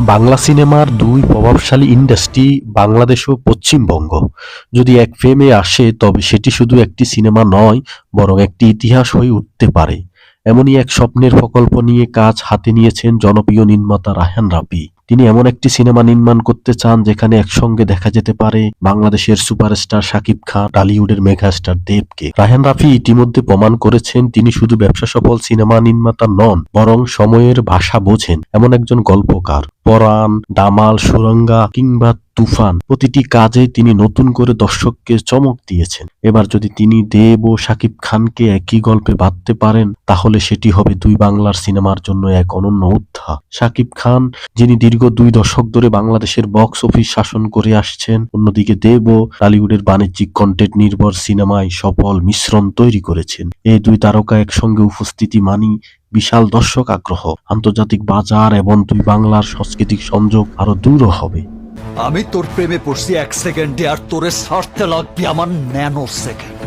বাংলা সিনেমার দুই প্রভাবশালী ইন্ডাস্ট্রি বাংলাদেশ ও পশ্চিমবঙ্গ। যদি এক ফ্রেমে আসে, তবে সেটি শুধু একটি সিনেমা নয়, বরং একটি ইতিহাস হয়ে উঠতে পারে। এমনই এক স্বপ্নের প্রকল্প নিয়ে কাজ হাতে নিয়েছেন জনপ্রিয় নির্মাতা রায়হান রাফি তিনি এমন একটি সিনেমা নির্মাণ করতে চান যেখানে একসঙ্গে দেখা যেতে পারে বাংলাদেশের সুপারস্টার শাকিব খান, টলিউডের মেগাস্টার দেবকে। রায়হান রাফি ইতিমধ্যে প্রমাণ করেছেন তিনি শুধু ব্যবসা সফল সিনেমা নির্মাতা নন, বরং সময়ের ভাষা বোঝেন। এমন একজন গল্পকার। পরাণ, দামাল, সুরঙ্গা কিংবা তুফান প্রতিটি কাজে তিনি নতুন করে দর্শককে চমক দিয়েছেন। এবার যদি তিনি দেব ও শাকিব খানকে একই গল্পে বাঁধতে পারেন, তাহলে সেটি হবে দুই বাংলার সিনেমার জন্য এক অনন্য উত্থা শাকিব খান, যিনি দীর্ঘ দুই দশক ধরে বাংলাদেশের বক্স অফিস শাসন করে আসছেন। অন্যদিকে দেব টলিউডের বাণিজ্যিক কন্টেন্ট নির্ভর সিনেমায় সফল মিশ্রণ তৈরি করেছেন। এই দুই তারকা একসঙ্গে উপস্থিতি মানি বিশাল দর্শক আগ্রহ। আন্তর্জাতিক বাজার এবং দুই বাংলার সাংস্কৃতিক সংযোগ আরও দূর হবে। আমি তোর প্রেমে পড়ছি এক সেকেন্ডে আর তোরে ছাড়তে লাগবে আমার ন্যানো সেকেন্ড